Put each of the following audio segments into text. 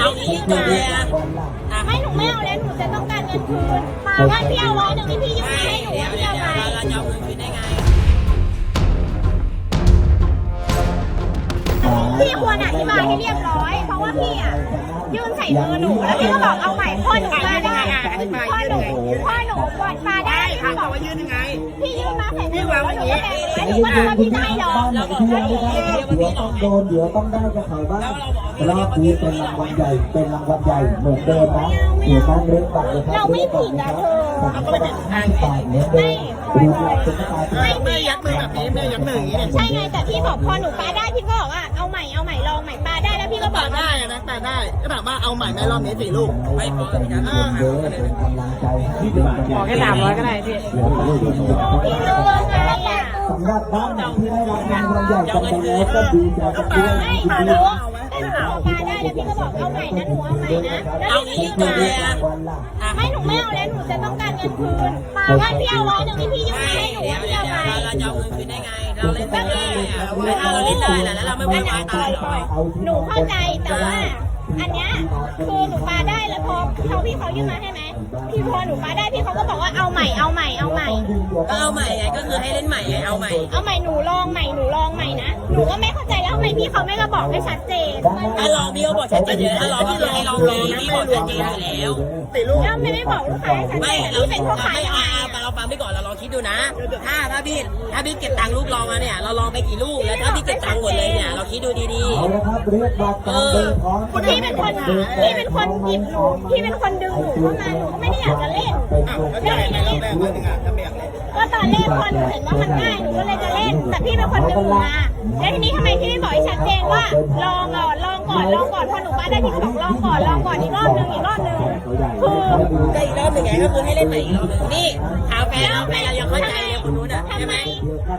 เอางี้เลยอะไม่หนูไม่เอาแล้วหนูจะต้องการเงินคืนมาว่าพี่เอาร้อยหนึ่งที่พี่ยืมให้หนูเดี๋ยวว่าพี่เดี๋ยวเอาเดี๋ยวไปเราจะเอาเงินคืนได้ไงพี่ควรอธิบายให้เรียบร้อย เพราะว่าพี่อะยื่นใส่มือหนูแล้วพี่ก็บอกเอาใหม่พ่อหนูมาได้พ่อหนูพ่อหนูกดมาได้พี่บอกว่ายื่นยังไงพี่ ยื่นมาใส่มือแล้วหนูก็แบงแล้วหนูก็บอกว่าพี่ได้หรอเราบอกว่าเดี๋ยวเดี๋ยวมันเดี๋ยวต้องโดนเดี๋ยวต้องได้กับเขาบ้างรอบนี้เป็นรางวัลใหญ่เป็นรางวัลใหญ่เหมือนเดิมนะเดี๋ยวต้องเล่นบัตรเลยครับเราไม่ผิดนะเธอผมก็ไม่ห้ามจ่ายเหมือนเดิมดูแลตุ๊กตาไม่ไม่ยัดมือแบบนี้ไม่ยัดมืออย่างนี้ใช่ไงแต่พี่บอกพอหนูปาได้พี่ก็บอกว่าเอาใหม่เอาใหม่ อกว่าได้นะแต่ได้ก็ถามว่าเอาใหม่ไหมรอบนี้สี่ลูกไม่พอพี่นเดินเป็นกำลังใจให้เป็นกำลังใจขอแค่สามร้อยก็ได้พี่เดี๋ยวเราจะดูกันพี่รู้ไงอะสำหรับบ้านที่ได้รางวัลรางวัลใหญ่กันไปแล้วก็ดีใจกับด้วยไม่อนหดีนูแต่หนูเอาปาได้แล้วพี่ก็บอกเอาใหม่นะหนูเอาใหม่นะแล้วเอาพี่ก็ยอะวันละไม่หนูไม่เอาแล้วหนูจะต้องการเงินคืนมาว่าพี่เอาร้อยหนึ่งที่พี่ยืมไม่มาให้หนูเดี๋ยวเดี๋ยวเอาไปเราจะเอาเงินคืนได้ไง เราเล่นได้อะถ้าเราเล่นได้แล้วเราไม่วุ่นวายตายหรอกหนูเข้าใจแต่ว่าอันเนี้ยคือหนูปาได้แล้วพอเขาพี่เขายื่นมาใช่ไหมพี่พอหนูปาได้พี่เขาก็บอกว่าเอาใหม่เอาใหม่เอาใหม่ก็เอาใหม่ไงก็คือให้เล่นใหม่ไงเอาใหม่เอาใหม่หนูลองใหม่หนูลองใหม่นะหนูก็ไม่เข้าใจ ทำไมพี่เขาไม่มาบอกให้ชัดเจนถ้าลองพี่ก็บอกชัดเจนอยู่แล้วถ้าลองพี่ลองให้ลองเลยพี่บอกชัดเจนอยู่แล้วแล้วไม่ไม่บอกลูกค้าให้ชัดเจไม่นเราพี่เป็นพ่อขายไม่ยังไงเอาเอาเราฟังพี่ก่อนเราลองคิดดูนะ ถ้าถ้าพี่ถ้าพี่เก็บตังค์ลูกลองมาเนี่ยเราลองไปกี่ลูกแล้วถ้าพี่เก็บตังค์หมดเลยเนี่ยเราคิดดูดีเอาละครับเรียกบัตรการเดินพร้อมพี่เป็นคนพี่เป็นคนหยิบหนูพี่เป็นคนดึงหนูเข้ามาหนูก็ไม่ได้อยากจะเล่นเป็นตัวแล้วทีนี้ ก็ตอนแรกพอหนูเห็นว่ามันง่ายหนูก็เลยจะเล่น แต่พี่เป็นคนดึงหนูมาแล้วทีนี้ทำไมพี่ไม่บอกให้ชัดเจนว่า ลองก่อนลองก่อนลองก่อนพอหนูมาได้พี่ก็บอกลองก่อนลองก่อนอีกรอบหนึ่งอีกรอบหนึ่งคือก็อีกรอบหนึ่งไงก็คือให้เล่นใหม่อีกรอบหนึ่งนี่ถามแฟนเราแฟนเรายังเข้าใจเลยคนนู้นอะใช่ไหม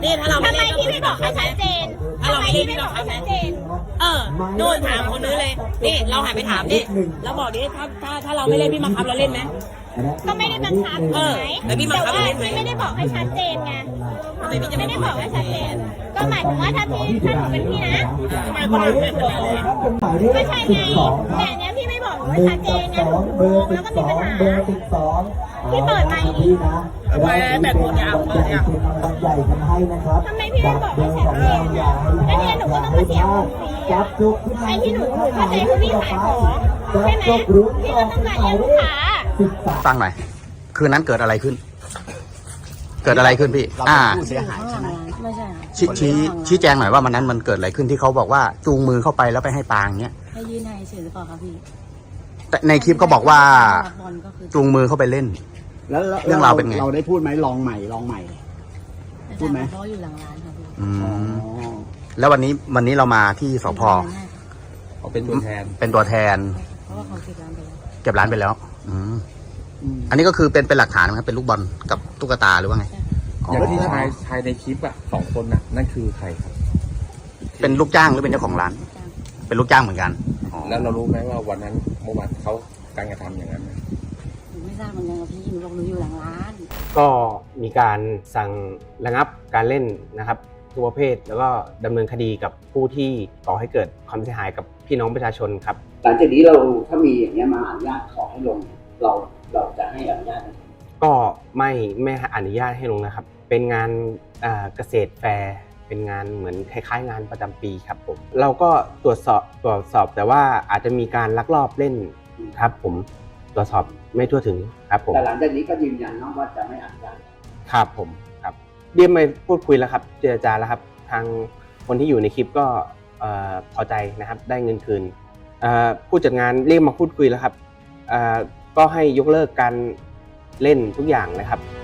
นี่ถ้าเราไม่ทำไมเล่นพี่ไม่บอกให้ชัดเจนทำไมพี่ไม่บอกให้ชัดเจน นู่นถามคนนู้นเลย นี่เราหันไปถามนี่เราบอกดิถ้าถ้าถ้าเราไม่เล่นพี่มาคับเราเล่นไหมก็ไม่ได้บังคับเอใช่อไหมแล้วพี่บัแต่งคับว่าเล่นไหมพี่ไม่ได้บอกให้ชัดเจนไงทำไมพี่จะไม่ไม่ได้ได้บบออกกให้ชัดเจน ก็หมายถึงว่าถ้าพี่ถ้าหนูเป็นพี่นะหมายเลขสองครับเป็นหมายเลขไม่ใช่สิไงบสองคแต่รับเนี้ยพี่ไม่บอกหนูหให้นึ่งชัดเจกับน สไงองหนูเบอร์แล้สิวบก็สมีอปังญหา เบอร์สิบสองพี่เปิดไมค์ดิพี่นะเราจะเป็นรางวัลใหญ่เป็นรางวัลใหญ่กันให้นะครับทำไมพี่ไม่บอกให้ชัดเจนอะแล้วเนี่ยหนูก็ต้องมาเสียเงินฟรีจัอะบจุกขึ้นมาไอ้ที่หนูหนูเข้าใจคือพี่ขายของใช่ไหมจับจุกรู้พี่ก็ต้องการเรียกลูกค้า สิบสาม ฟังหน่อย คืนนั้นเกิดอะไรขึ้น เกิดอะไรขึ้นพี่อ่าผู้เสียหายใช่ไหมไม่ใช่ค่ะชี้ชี้ชี้แจงหน่อยว่ามันนั้นมันเกิดอะไรขึ้นที่เขาบอกว่าจูงมือเข้าไปแล้วไปให้ปางเนี้ยให้ยื่นให้เฉยหรือเปล่าคะพี่ แต่ในคลิปเขาบอกว่าบอลก็คือจูงมือเข้าไปเล่นแล้วเรื่องราวเป็นไง เราได้พูดไหมลองใหม่ลองใหม่ พูดไหมเพราะอยู่หลังร้านค่ะพี่อือ๋อมแล้ววันนี้วันนี้เรามาที่สพเขาเป็นตัวแทน เป็นตัวแทนเพราะว่าเขาเก็บร้านไปแล้วเก็บร้านไปแล้ว อืมอันนี้ก็คือเป็นเป็นหลักฐานไหมครับเป็นลูกบอลกับตุ๊กตาหรือว่าไงอ๋ออย่างที่ชายชายในคลิปอะสองคนน่ะนั่นคือใครครับเป็นลูกจ้างหรือเป็นเจ้าของร้านจ้างเป็นลูกจ้างเหมือนกันอ๋อ แล้วเรารู้ไหมว่าวันนั้นเมื่อวานเขาการกระทำอย่างนั้นไหมหนูไม่ทราบเหมือนกันค่ะพี่หนูบอกหนูอยู่หลังร้าน ก็มีการสั่งระงับการเล่นนะครับทุกประเภท แล้วก็ดำเนินคดีกับผู้ที่ก่อให้เกิดความเสียหายกับพี่น้องประชาชนครับ หลังจากนี้เราถ้ามีอย่างเงี้ยมาอนุญาตขอให้ลง เราเราจะให้อนุญาตไหมก็ไม่ไม่อนุญาตให้ลงนะครับ เป็นงานเอ่อเกษตรแฟร์ เป็นงานเหมือนคล้ายๆ งานประจำปีครับผมเราก็ตรวจสอบตรวจสอบแต่ว่าอาจจะมีการลักลอบเล่นครับ ผมตรวจสอบไม่ทั่วถึงครับผมแต่หลังจากนี้ก็ยืนยันนะว่าจะไม่อนุญาตครับผมครับเรียกมาพูดคุยแล้วครับ เจรจาแล้วครับ ทางคนที่อยู่ในคลิปก็เอ่อพอใจนะครับ ได้เงินคืนเอ่อผู้จัดงานเรียกมาพูดคุยแล้วครับเอ่อก็ให้ยกเลิกการเล่นทุกอย่างนะครับข่าว